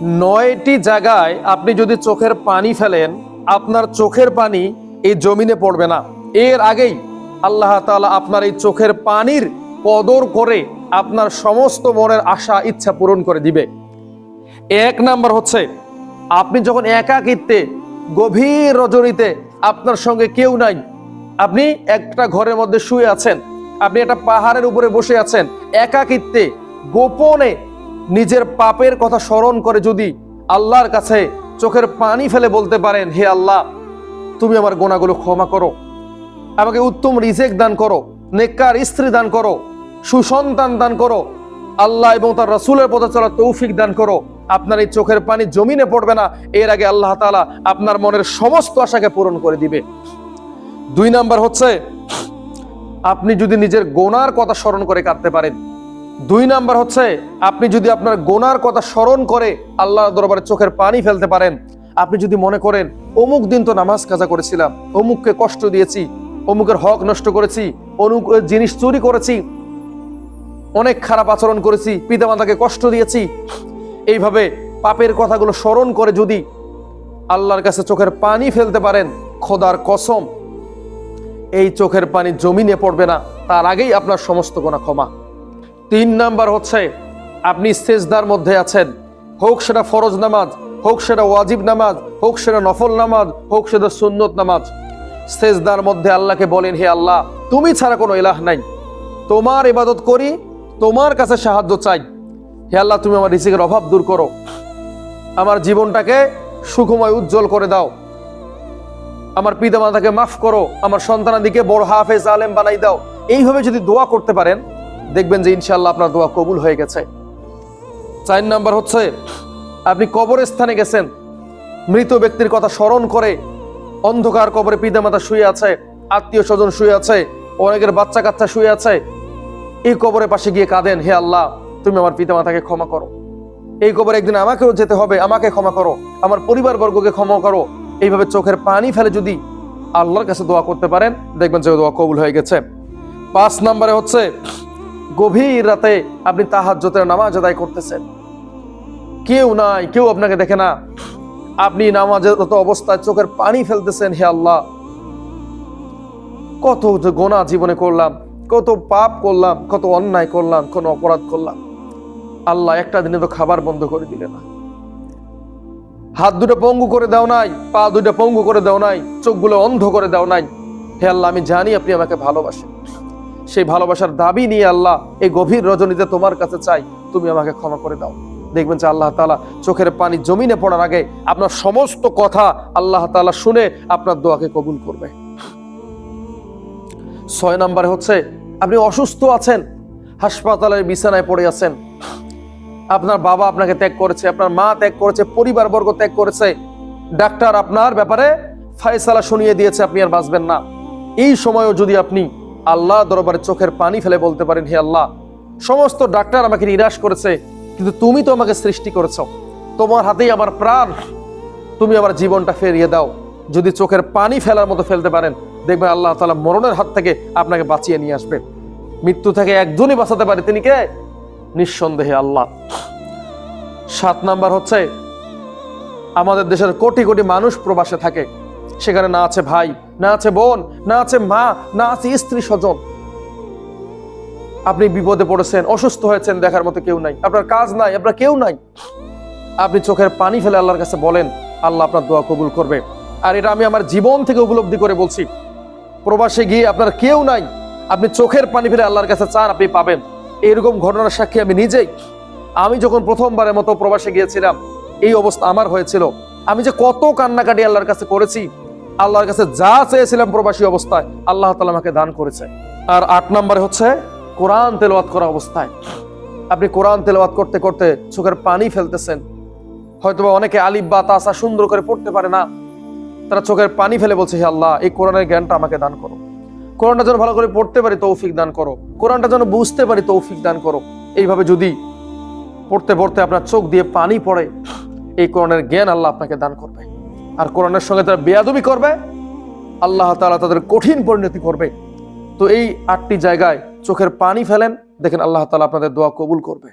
নয়টি জায়গায় আপনি যদি চোখের পানি ফেলেন, আপনার চোখের পানি এই জমিনে পড়বে না। এর আগেই আল্লাহ তালা আপনার এই চোখের পানির কদর করে আপনার সমস্ত মনের আশা, ইচ্ছা পূরণ করে দিবে। এক নাম্বার হচ্ছে, আপনি যখন একাকিত্বে, গভীর রজনীতে আপনার সঙ্গে কেউ নাই, আপনি একটা ঘরের মধ্যে শুয়ে আছেন, আপনি একটা পাহাড়ের উপরে বসে আছেন, একাকিত্বে গোপনে নিজের পাপের কথা স্মরণ করে যদি আল্লাহর কাছে চোখের পানি ফেলে বলতে পারেন, হে আল্লাহ, তুমি আমার গোনাগুলো ক্ষমা করো, আমাকে উত্তম রিজেক দান করো, নেককার স্ত্রী দান করো, সুসন্তান দান করো, আল্লাহ এবং তার রসুলের পথে চলা তৌফিক দান করো। আপনার এই চোখের পানি জমিনে পড়বে না। এর আগে আল্লাহ তালা আপনার মনের সমস্ত আশাকে পূরণ করে দিবে। দুই নাম্বার হচ্ছে, আপনি যদি নিজের গোনার কথা স্মরণ করে কাঁদতে পারেন দুই নাম্বার হচ্ছে, আপনি যদি আপনার গোনার কথা স্মরণ করে আল্লাহর দরবারে চোখের পানি ফেলতে পারেন। আপনি যদি মনে করেন, অমুক দিন তো নামাজ কাজা করেছিলাম, অমুককে কষ্ট দিয়েছি, অমুকের হক নষ্ট করেছি, অমুক জিনিস চুরি করেছি, অনেক খারাপ আচরণ করেছি, পিতামাতাকে কষ্ট দিয়েছি, এইভাবে পাপের কথাগুলো স্মরণ করে যদি আল্লাহর কাছে চোখের পানি ফেলতে পারেন, খোদার কসম, এই চোখের পানি জমিনে পড়বে না, তার আগেই আপনার সমস্ত গোনা ক্ষমা। তিন নাম্বার হচ্ছে, আপনি সেজদার মধ্যে আছেন। হোক সেটা ফরজ নামাজ, হোক সেটা ওয়াজিব নামাজ, হোক সেটা নফল নামাজ, হোক সেটা সুন্নত নামাজ। সেজদার মধ্যে আল্লাহকে বলেন, হে আল্লাহ, তুমি ছাড়া কোনো এলাহ নাই। তোমার ইবাদত করি, তোমার কাছে সাহায্য চাই। হে আল্লাহ, তুমি আমার রিসিকের অভাব দূর করো। আমার জীবনটাকে সুখময় উজ্জ্বল করে দাও। আমার পিতা মাতাকে মাফ করো। আমার সন্তানাদিকে বড় হাফেজ, আলেম বানাই দাও। এইভাবে যদি দোয়া করতে পারেন দেখবেন যে ইনশাল্লাহ আপনার দোয়া কবুল হয়ে গেছে। চার নাম্বার হচ্ছে, আপনি কবরের স্থানে গেছেন, মৃত ব্যক্তির কথা স্মরণ করে অন্ধকার কবরে পিতামাতা শুয়ে আছে, আত্মীয় স্বজন শুয়ে আছে, অনেকের বাচ্চা কাচ্চা শুয়ে আছে, এই কবরের পাশে গিয়ে কাঁদেন, হে আল্লাহ, তুমি আমার পিতামাতাকে ক্ষমা করো। এই কবরে একদিন আমাকেও যেতে হবে, আমাকে ক্ষমা করো, আমার পরিবার বর্গকে ক্ষমা করো। এইভাবে চোখের পানি ফেলে যদি আল্লাহর কাছে দোয়া করতে পারেন, দেখবেন যে দোয়া কবুল হয়ে গেছে। পাঁচ নম্বরে হচ্ছে গভীর রাতে আপনি তাহাজ্জতের নামাজ আদায় করতেছেন। কেউ নাই, কেউ আপনাকে দেখে না। আপনি নামাজের অবস্থায় চোখের পানি ফেলতেছেন, হে আল্লাহ। কত গোনা জীবনে করলাম, কত পাপ করলাম, কত অন্যায় করলাম কোন অপরাধ করলাম। আল্লাহ একটা দিনে তো খাবার বন্ধ করে দিলে না। হাত দুটো পঙ্গু করে দাও নাই, পা দুটো পঙ্গু করে দাও নাই, চোখগুলো অন্ধ করে দাও নাই। হে আল্লাহ, আমি জানি আপনি আমাকে ভালোবাসেন। সেই ভালোবাসার দাবি নিয়ে আল্লাহ এই গভীর রজনীতে তোমার কাছে চাই, তুমি আমাকে ক্ষমা করে দাও। দেখবেন যে আল্লাহ তালা চোখের পানি জমিনে পড়ার আগে আপনার সমস্ত কথা আল্লাহ তালা শুনে আপনার দোয়াকে কবুল করবে। ছয় নম্বরে হচ্ছে, আপনি অসুস্থ আছেন, হাসপাতালের বিছানায় পড়ে আছেন, আপনার বাবা আপনাকে ত্যাগ করেছে, আপনার মা ত্যাগ করেছে পরিবার বর্গ ত্যাগ করেছে, ডাক্তার আপনার ব্যাপারে ফায়সালা শুনিয়ে দিয়েছে, আপনি আর বাঁচবেন না। এই সময়ও যদি আপনি আল্লাহ দরবারে চোখের পানি ফেলে বলতে পারেন, হে আল্লাহ, সমস্ত ডাক্তার আমাকে নিরাশ করেছে, কিন্তু তুমি তো আমাকে সৃষ্টি করেছ। তোমার হাতেই আমার প্রাণ। তুমি আমার জীবনটা ফেরিয়ে দাও। যদি চোখের পানি ফেলার মতো ফেলতে পারেন, দেখবেন আল্লাহ তালা মরণের হাত থেকে আপনাকে বাঁচিয়ে নিয়ে আসবে। মৃত্যু থেকে একজনই বাঁচাতে পারে, তিনি কে? নিঃসন্দেহে আল্লাহ। সাত নাম্বার হচ্ছে, আমাদের দেশের কোটি কোটি মানুষ প্রবাসে থাকে। সেখানে না আছে ভাই, না আছে বোন, না আছে মা, না আছে স্ত্রী স্বজন। আপনি বিপদে পড়েছেন, অসুস্থ হয়েছেন দেখার মতো কেউ নাই। আপনার কাজ নাই, আপনার কেউ নাই। আপনি চোখের পানি ফেলে আল্লাহর কাছে বলেন, আল্লাহ আপনার দোয়া কবুল করবে। আর এটা আমি আমার জীবন থেকে উপলব্ধি করে বলছি। প্রবাসে গিয়ে আপনার কেউ নাই, আপনি চোখের পানি ফেলে আল্লাহর কাছে চান, আপনি পাবেন। এরকম ঘটনার সাক্ষী আমি নিজেই। আমি যখন প্রথমবারের মতো প্রবাসে গিয়েছিলাম, এই অবস্থা আমার হয়েছিল। আমি যে কত কান্নাকাটি আল্লাহর কাছে করেছি আল্লাহর কাছে যা চেয়েছিলাম প্রবাসী অবস্থায়, আল্লাহ তালা আমাকে দান করেছে। আর আট নম্বরে হচ্ছে কোরআন তেলাওয়াত করা অবস্থায়। আপনি কোরআন তেলাওয়াত করতে করতে চোখের পানি ফেলতেছেন। হয়তোবা অনেকে আলিফ বা তাসা সুন্দর করে পড়তে পারে না। তারা চোখের পানি ফেলে বলছে, হে আল্লাহ, এই কোরআনের জ্ঞানটা আমাকে দান করো। কোরআনটা যেন ভালো করে পড়তে পারি, তৌফিক দান করো। কোরআনটা যেন বুঝতে পারি, তৌফিক দান করো। এইভাবে যদি পড়তে পড়তে আপনার চোখ দিয়ে পানি পড়ে, এই কোরআনের জ্ঞান আল্লাহ আপনাকে দান করবে। আর কোরআনের সঙ্গে তারা বেয়াদবি করবে, আল্লাহ তালা তাদের কঠিন পরিণতি করবে। তো এই আটটি জায়গায় চোখের পানি ফেলেন, দেখেন আল্লাহ তালা আপনাদের দোয়া কবুল করবে।